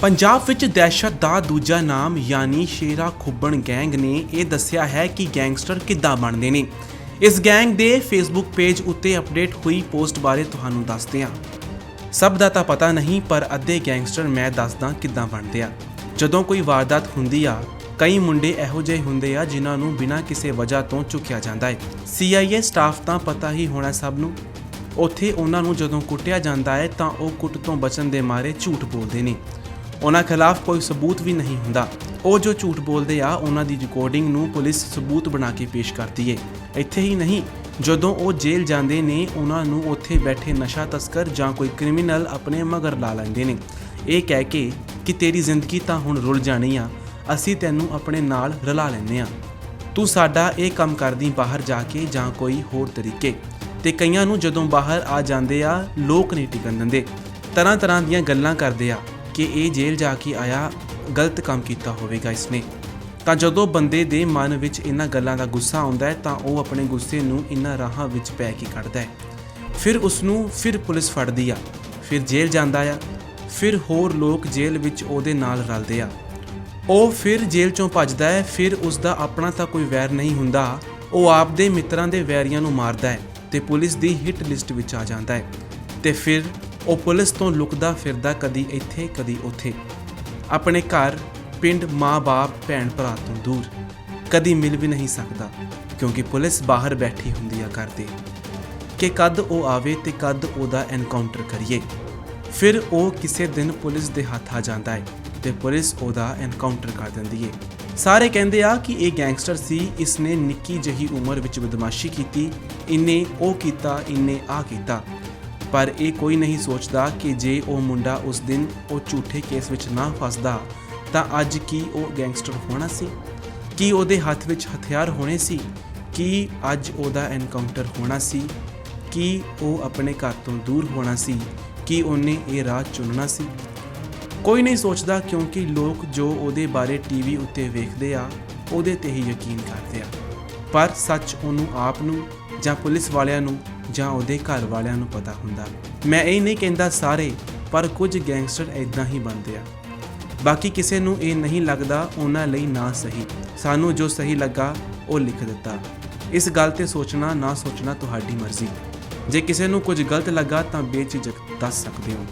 ਪੰਜਾਬ ਵਿੱਚ ਦਹਿਸ਼ਤ ਦਾ ਦੂਜਾ ਨਾਮ ਯਾਨੀ ਸ਼ੇਰਾ ਖੁੱਬਣ ਗੈਂਗ ਨੇ ਇਹ ਦੱਸਿਆ ਹੈ ਕਿ ਗੈਂਗਸਟਰ ਕਿੱਦਾਂ ਬਣਦੇ ਨੇ। ਇਸ ਗੈਂਗ ਦੇ ਫੇਸਬੁੱਕ ਪੇਜ ਉੱਤੇ ਅਪਡੇਟ ਹੋਈ ਪੋਸਟ ਬਾਰੇ ਤੁਹਾਨੂੰ ਦੱਸਦੇ ਹਾਂ। ਸਭ ਦਾ ਤਾਂ ਪਤਾ ਨਹੀਂ, ਪਰ ਅੱਧੇ ਗੈਂਗਸਟਰ ਮੈਂ ਦੱਸਦਾ ਕਿੱਦਾਂ ਬਣਦੇ ਆ। ਜਦੋਂ ਕੋਈ ਵਾਰਦਾਤ ਹੁੰਦੀ ਆ, ਕਈ ਮੁੰਡੇ ਇਹੋ ਜਿਹੇ ਹੁੰਦੇ ਆ ਜਿਨ੍ਹਾਂ ਨੂੰ ਬਿਨਾਂ ਕਿਸੇ ਵਜ੍ਹਾ ਤੋਂ ਚੁੱਕਿਆ ਜਾਂਦਾ ਹੈ। CIA ਸਟਾਫ ਤਾਂ ਪਤਾ ਹੀ ਹੋਣਾ ਸਭ ਨੂੰ। ਉੱਥੇ ਉਹਨਾਂ ਨੂੰ ਜਦੋਂ ਕੁੱਟਿਆ ਜਾਂਦਾ ਹੈ ਤਾਂ ਉਹ ਕੁੱਟ ਤੋਂ ਬਚਣ ਦੇ ਮਾਰੇ ਝੂਠ ਬੋਲਦੇ ਨੇ। ਉਹਨਾਂ ਖਿਲਾਫ ਕੋਈ ਸਬੂਤ ਵੀ ਨਹੀਂ ਹੁੰਦਾ। ਉਹ ਜੋ ਝੂਠ ਬੋਲਦੇ ਆ, ਉਹਨਾਂ ਦੀ ਰਿਕਾਰਡਿੰਗ ਨੂੰ ਪੁਲਿਸ ਸਬੂਤ ਬਣਾ ਕੇ ਪੇਸ਼ ਕਰਦੀ ਏ। ਇੱਥੇ ਹੀ ਨਹੀਂ, ਜਦੋਂ ਉਹ ਜੇਲ੍ਹ ਜਾਂਦੇ ਨੇ, ਉਹਨਾਂ ਨੂੰ ਉੱਥੇ ਬੈਠੇ ਨਸ਼ਾ ਤਸਕਰ ਜਾਂ ਕੋਈ ਕ੍ਰਿਮੀਨਲ ਆਪਣੇ ਮਗਰ ਲਾ ਲੈਂਦੇ ਨੇ। ਇਹ ਕਹਿ ਕੇ ਕਿ ਤੇਰੀ ਜ਼ਿੰਦਗੀ ਤਾਂ ਹੁਣ ਰੁਲ ਜਾਣੀ ਆ, ਅਸੀਂ ਤੈਨੂੰ ਆਪਣੇ ਨਾਲ ਰਲਾ ਲੈਨੇ ਆ। ਤੂੰ ਸਾਡਾ ਇਹ ਕੰਮ ਕਰਦੀ ਬਾਹਰ ਜਾ ਕੇ ਜਾਂ ਕੋਈ ਹੋਰ ਤਰੀਕੇ। ਤੇ ਕਈਆਂ ਨੂੰ ਜਦੋਂ ਬਾਹਰ ਆ ਜਾਂਦੇ ਆ, ਲੋਕ ਨਹੀਂ ਟਿਕਣ ਦਿੰਦੇ। ਤਰ੍ਹਾਂ ਤਰ੍ਹਾਂ ਦੀਆਂ ਗੱਲਾਂ ਕਰਦੇ ਆ। ਕਿ ਇਹ ਜੇਲ੍ਹ ਜਾ ਕੇ ਆਇਆ, ਗਲਤ ਕੰਮ ਕੀਤਾ ਹੋਵੇਗਾ ਇਸਨੇ। ਤਾਂ ਜਦੋਂ ਬੰਦੇ ਦੇ ਮਨ ਵਿੱਚ ਇਹਨਾਂ ਗੱਲਾਂ ਦਾ ਗੁੱਸਾ ਆਉਂਦਾ ਹੈ, ਤਾਂ ਉਹ ਆਪਣੇ ਗੁੱਸੇ ਨੂੰ ਇਹਨਾਂ ਰਾਹਾਂ ਵਿੱਚ ਪੈ ਕੇ ਕੱਢਦਾ ਹੈ। ਫਿਰ ਉਸ ਨੂੰ ਫਿਰ ਪੁਲਿਸ ਫੜਦੀ ਆ, ਫਿਰ ਜੇਲ੍ਹ ਜਾਂਦਾ ਆ, ਫਿਰ ਹੋਰ ਲੋਕ ਜੇਲ੍ਹ ਵਿੱਚ ਉਹਦੇ ਨਾਲ ਰਲਦੇ ਆ। ਉਹ ਫਿਰ ਜੇਲ੍ਹ ਚੋਂ ਭੱਜਦਾ ਹੈ, ਫਿਰ ਉਸ ਦਾ ਆਪਣਾ ਤਾਂ ਕੋਈ ਵੈਰ ਨਹੀਂ ਹੁੰਦਾ, ਉਹ ਆਪਦੇ ਮਿੱਤਰਾਂ ਦੇ ਵੈਰੀਆਂ ਨੂੰ ਮਾਰਦਾ ਹੈ ਤੇ ਪੁਲਿਸ ਦੀ ਹਿੱਟ ਲਿਸਟ ਵਿੱਚ ਆ ਜਾਂਦਾ ਹੈ। ਤੇ ਫਿਰ ਉਹ ਪੁਲਿਸ ਤੋਂ ਲੁਕਦਾ ਫਿਰਦਾ ਕਦੀ ਇੱਥੇ, ਕਦੀ ਉੱਥੇ। ਆਪਣੇ ਘਰ, ਪਿੰਡ ਮਾਂ-ਬਾਪ ਭੈਣ, ਭਰਾ ਤੋਂ ਦੂਰ। ਕਦੀ ਮਿਲ ਵੀ ਨਹੀਂ ਸਕਦਾ, ਕਿਉਂਕਿ ਪੁਲਿਸ ਬਾਹਰ ਬੈਠੀ ਹੁੰਦੀ ਆ ਕਰਦੇ ਕਿ ਕਦ ਉਹ ਆਵੇ ਤੇ ਕਦ ਉਹਦਾ ਐਨਕਾਊਂਟਰ ਕਰੀਏ। ਫਿਰ ਉਹ ਕਿਸੇ ਦਿਨ ਪੁਲਿਸ ਦੇ ਹੱਥ ਆ ਜਾਂਦਾ ਹੈ ਤੇ ਪੁਲਿਸ ਉਹਦਾ ਐਨਕਾਊਂਟਰ ਕਰ ਦਿੰਦੀ ਹੈ ਸਾਰੇ ਕਹਿੰਦੇ ਆ ਕਿ ਇਹ ਗੈਂਗਸਟਰ ਸੀ, ਇਸਨੇ ਨਿੱਕੀ ਜਹੀ ਉਮਰ ਵਿੱਚ ਬਦਮਾਸ਼ੀ ਕੀਤੀ ਇਹਨੇ ਉਹ ਕੀਤਾ ਇਹਨੇ ਆ ਕੀਤਾ। ਪਰ ਇਹ ਕੋਈ ਨਹੀਂ ਸੋਚਦਾ ਕਿ ਜੇ ਉਹ ਮੁੰਡਾ ਉਸ ਦਿਨ ਉਹ ਝੂਠੇ ਕੇਸ ਵਿੱਚ ਨਾ ਫਸਦਾ, ਤਾਂ ਅੱਜ ਕੀ ਉਹ ਗੈਂਗਸਟਰ ਹੋਣਾ ਸੀ? ਕੀ ਉਹਦੇ ਹੱਥ ਵਿੱਚ ਹਥਿਆਰ ਹੋਣੇ ਸੀ? ਕੀ ਅੱਜ ਉਹਦਾ ਐਨਕਾਊਂਟਰ ਹੋਣਾ ਸੀ? ਕੀ ਉਹ ਆਪਣੇ ਘਰ ਤੋਂ ਦੂਰ ਹੋਣਾ ਸੀ? ਕੀ ਉਹਨੇ ਇਹ ਰਾਹ ਚੁਣਨਾ ਸੀ? ਕੋਈ ਨਹੀਂ ਸੋਚਦਾ ਕਿਉਂਕਿ ਲੋਕ ਜੋ ਉਹਦੇ ਬਾਰੇ ਟੀਵੀ ਉੱਤੇ ਵੇਖਦੇ ਆ, ਉਹਦੇ ਤੇ ਹੀ ਯਕੀਨ ਕਰਦੇ ਆ। ਪਰ ਸੱਚ ਉਹਨੂੰ ਆਪ ਨੂੰ ਜਾਂ ਪੁਲਿਸ ਵਾਲਿਆਂ ਨੂੰ ਜਾਂ ਉਹਦੇ ਘਰ ਵਾਲਿਆਂ ਨੂੰ ਪਤਾ ਹੁੰਦਾ। ਮੈਂ ਇਹ ਨਹੀਂ ਕਹਿੰਦਾ ਸਾਰੇ, ਪਰ ਕੁਝ ਗੈਂਗਸਟਰ ਇਦਾਂ ਹੀ ਬਣਦੇ ਆ। ਬਾਕੀ ਕਿਸੇ ਨੂੰ ਇਹ ਨਹੀਂ ਲੱਗਦਾ ਉਹਨਾਂ ਲਈ ਨਾ ਸਹੀ। ਸਾਨੂੰ ਜੋ ਸਹੀ ਲੱਗਾ, ਉਹ ਲਿਖ ਦਿੱਤਾ। ਇਸ ਗੱਲ ਤੇ ਸੋਚਣਾ, ਨਾ ਸੋਚਣਾ ਤੁਹਾਡੀ ਮਰਜ਼ੀ। ਜੇ ਕਿਸੇ ਨੂੰ ਕੁਝ ਗਲਤ ਲੱਗਾ ਤਾਂ ਬੇਝਿਜਕ ਦੱਸ ਸਕਦੇ ਹੋ।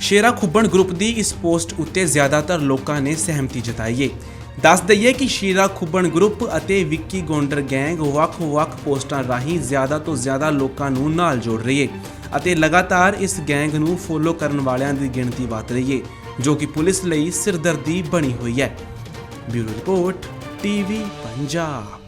ਸ਼ੇਰਾ ਖੁੱਬਣ ਗਰੁੱਪ ਦੀ ਇਸ ਪੋਸਟ ਉੱਤੇ ਜ਼ਿਆਦਾਤਰ ਲੋਕਾਂ ਨੇ ਸਹਿਮਤੀ ਜਤਾਈ ਹੈ ਦੱਸ ਦਈਏ ਕਿ ਸ਼ੀਰਾ ਖੁੱਬਣ ਗਰੁੱਪ ਅਤੇ ਵਿੱਕੀ ਗੋਂਡਰ ਗੈਂਗ ਵੱਖ-ਵੱਖ ਪੋਸਟਾਂ ਰਾਹੀਂ ਜ਼ਿਆਦਾ ਤੋਂ ਜ਼ਿਆਦਾ ਲੋਕਾਂ ਨੂੰ ਨਾਲ ਜੋੜ ਰਹੀ ਹੈ ਅਤੇ ਲਗਾਤਾਰ ਇਸ ਗੈਂਗ ਨੂੰ ਫੋਲੋ ਕਰਨ ਵਾਲਿਆਂ ਦੀ ਗਿਣਤੀ ਵਧ ਰਹੀ ਹੈ ਜੋ ਕਿ ਪੁਲਿਸ ਲਈ ਸਿਰਦਰਦੀ ਬਣੀ ਹੋਈ ਹੈ। Bureau report, TV Punjab.